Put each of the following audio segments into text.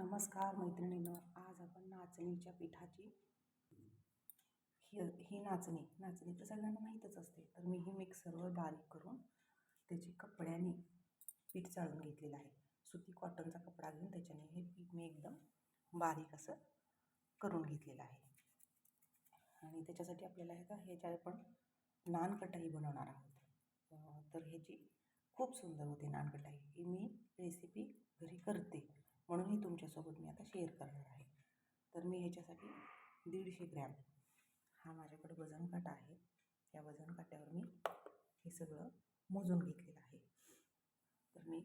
नमस्कार मैत्रिणीनं आज आपण नाचणीच्या पिठाची ही ही नाचणी नाचणी तर सगळ्यांना माहीतच असते तर मी ही मिक्सरवर बारीक करून त्याची कपड्याने पीठ चाळून घेतलेलं आहे. सुती कॉटनचा कपडा घेऊन त्याच्याने हे पीठ मी एकदम बारीक असं करून घेतलेलं आहे. आणि त्याच्यासाठी आपल्याला हे का ह्याच्या आपण नानकटाई बनवणार आहोत तर ह्याची खूप सुंदर होते नानकटाई. ही मी रेसिपी घरी करते. म्हणूनही तुमच्यासोबत मी आता शेअर करणार आहे. तर मी ह्याच्यासाठी दीडशे ग्रॅम हा माझ्याकडे वजन काटा आहे. या वजन काट्यावर मी हे सगळं मोजून घेतलेलं आहे. तर मी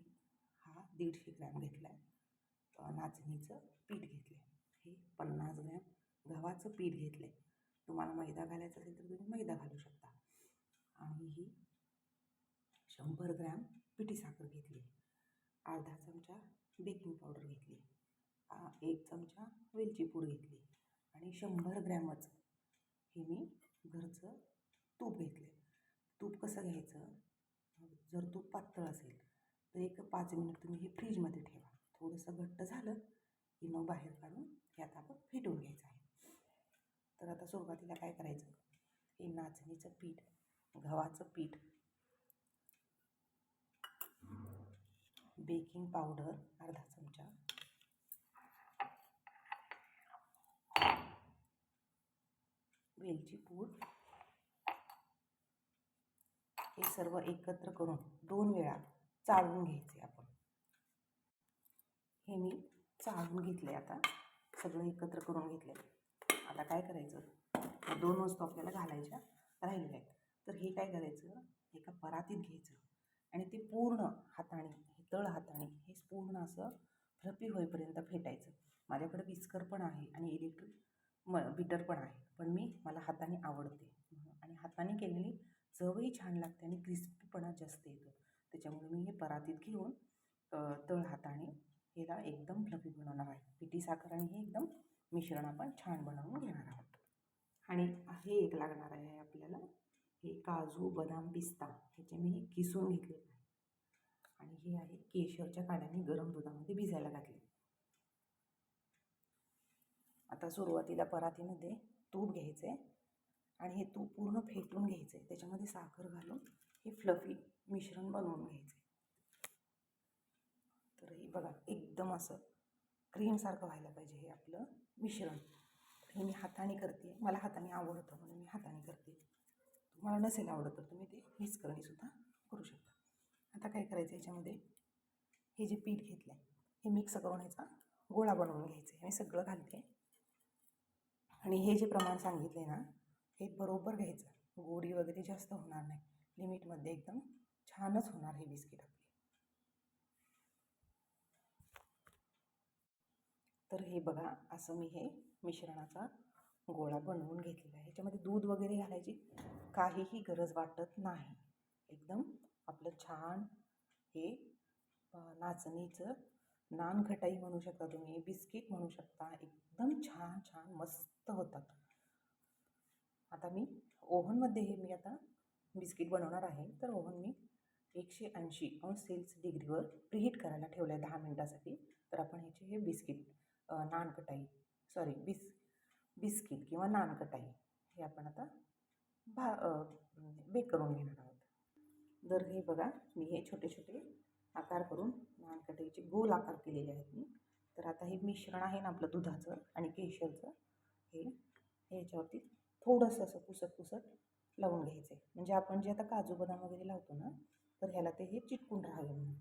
हा दीडशे ग्रॅम घेतला आहे नाचणीचं पीठ घेतलं आहे हे पन्नास ग्रॅम गव्हाचं पीठ घेतलं आहे तुम्हाला मैदा घालायचा असेल तर तुम्ही मैदा घालू शकता. आणि ही शंभर ग्रॅम पिठी साखर घेतली. अर्धा चमचा बेकिंग एक चमचा वेलची पूड घेतली आणि शंभर ग्रॅमच हे मी घरचं तूप घेतलं. तूप कसं घ्यायचं? जर तूप पातळ असेल तर एक पाच मिनिट तुम्ही हे फ्रीजमध्ये ठेवा. थोडंसं घट्ट झालं की मग बाहेर काढून हे आता आपण फेटून घ्यायचं आहे. तर आता सुरुवातीला काय करायचं? हे नाचणीचं पीठ गव्हाचं पीठ बेकिंग पावडर अर्धा चमचा वेलची पूड. हे सर्व एकत्र करून दोन वेळा चाळून घ्यायचे आपण. हे मी चाळून घेतले आता. सगळं एकत्र करून घेतले आता काय करायचं? दोन वस्तू आपल्याला घालायच्या राहिलेल्या आहेत. तर हे काय करायचं? एका परातीत घ्यायचं. आणि ते पूर्ण हाताने हे तळ हाताने हे पूर्ण असं फ्लपी होईपर्यंत फेटायचं. माझ्याकडे विस्कर पण आहे आणि इलेक्ट्रिक म बिटर पण आहे. पण मी मला हाताने आवडते. आणि हाताने केलेली चवही छान लागते आणि क्रिस्पीपणा जास्त येतो. त्याच्यामुळे मी हे परातीत घेऊन तळ हाताने याला एकदम फ्लफी बनवणार आहे. पिठी साखर आणि हे एकदम मिश्रण आपण छान बनवून घेणार आहोत. आणि हे एक लागणार आहे आपल्याला. हे काजू बदाम पिस्ता. ह्याचे मी किसून घेतलेले आहे. आणि हे आहे केशरच्या काड्याने गरम दुधामध्ये भिजायला घातले आता सुरुवातीला परातीमध्ये तूप घ्यायचं आहे आणि हे तूप पूर्ण फेटून घ्यायचं आहे त्याच्यामध्ये साखर घालून हे फ्लफी मिश्रण बनवून घ्यायचं आहे तर हे बघा एकदम असं क्रीमसारखं व्हायला पाहिजे हे आपलं मिश्रण. हे मी हाताने करते. मला हाताने आवडतं म्हणून मी हाताने करते. तुम्हाला नसेल आवडत तर तुम्ही ते विस्करणीसुद्धा करू शकता. आता काय करायचं याच्यामध्ये? हे जे पीठ घेतलं आहे हे मिक्स करून ह्याचा गोळा बनवून घ्यायचं आहे मी सगळं घालते. आणि हे जे प्रमाण सांगितले ना हे बरोबर घ्यायचं. गोडी वगैरे जास्त होणार नाही. लिमिटमध्ये एकदम छानच होणार हे बिस्किट आपली. तर हे बघा असं मी हे मिश्रणाचा गोळा बनवून घेतलेला आहे. ह्याच्यामध्ये दूध वगैरे घालायची काहीही गरज वाटत नाही. एकदम आपलं छान हे नाचणीचं नान खटाई म्हणू शकता तुम्ही बिस्किट म्हणू शकता एकदम छान छान मस्त होतात. आता मी ओव्हनमध्ये हे मी आता बिस्किट बनवणार आहे तर ओव्हन मी एकशे ऐंशी अंश सेल्स डिग्रीवर प्रीहीट करायला ठेवलं आहे दहा मिनटासाठी. तर आपण ह्याचे हे बिस्किट नानकटाई सॉरी बिस बिस्किट किंवा नानकटाई हे आपण आता भा बेक करून घेणार आहोत. तर हे बघा मी हे छोटे छोटे आकार करून नानकटाईचे गोल आकार केलेले आहेत मी. तर आता हे मिश्रण आहे ना आपलं दुधाचं आणि केशरचं. हे ह्याच्यावरती थोडंसं असं पुसत पुसत लावून घ्यायचं आहे म्हणजे आपण जे आता काजू बदाम वगैरे लावतो ना तर ह्याला ते हे चिटकून राहावे म्हणून.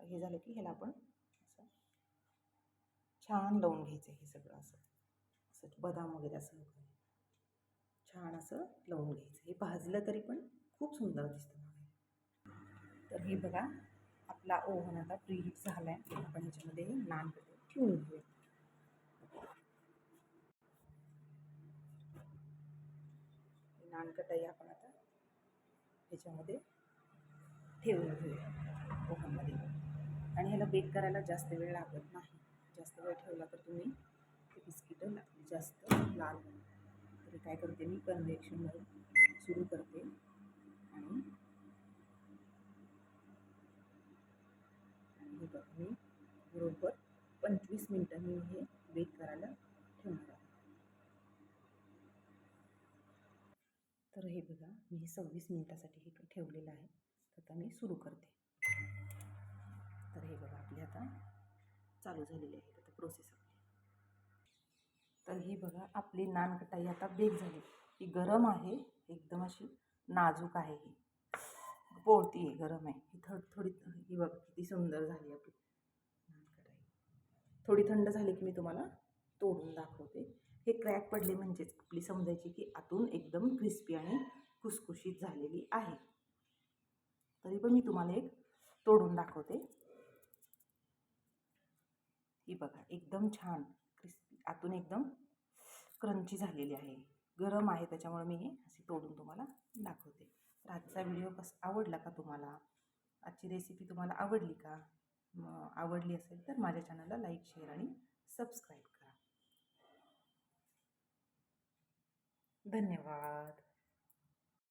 हे झालं की ह्याला आपण असं छान लावून घ्यायचं हे सगळं असं. असं बदाम वगैरे असं. छान असं लावून घ्यायचं हे भाजलं तरी पण खूप सुंदर दिसतं. तर हे बघा आपला ओव्हन आता प्रीहीट झाला आहे आपण ह्याच्यामध्ये नान ठेवून घेऊया. नानकटाई आपण आता ह्याच्यामध्ये ठेवून घेऊया ओव्हनमध्ये. आणि ह्याला बेक करायला जास्त वेळ लागत नाही. जास्त वेळ ठेवला तर तुम्ही ते बिस्किटं जास्त लाल तर काय करते मी कन्व्हेक्शनवर सुरू करते आणि हे बघा मी बरोबर पंचवीस मिनटं मी हे बेक करायला ठेवणार आहे. तर हे बघा मी हे सव्वीस मिनटासाठी हे ठेवलेलं आहे. तर आता मी सुरू करते. तर हे बघा आपली आता चालू झालेली आहे. आता प्रोसेस आपली. तर ही बघा आपली नानकटाई आता बेक झाली. ही गरम आहे. एकदम अशी नाजूक आहे ही. पोळती आहे गरम आहे. ही थोडी थोडी ही बघ किती सुंदर झाली आपली. थोडी थंड झाली की मी तुम्हाला तोडून दाखवते. हे क्रॅक पडले म्हणजेच आपली समजायची की आतून एकदम क्रिस्पी आणि खुसखुशीत झालेली आहे. तरी पण मी तुम्हाला एक तोडून दाखवते. ही बघा एकदम छान क्रिस्पी आतून एकदम क्रंची झालेली आहे. गरम आहे त्याच्यामुळे मी हे अशी तोडून तुम्हाला दाखवते. तर आजचा व्हिडिओ कसा आवडला का तुम्हाला? आजची रेसिपी तुम्हाला आवडली का? मग आवडली असेल तर माझ्या चॅनलला लाईक शेअर आणि सबस्क्राईब करा. धन्यवाद.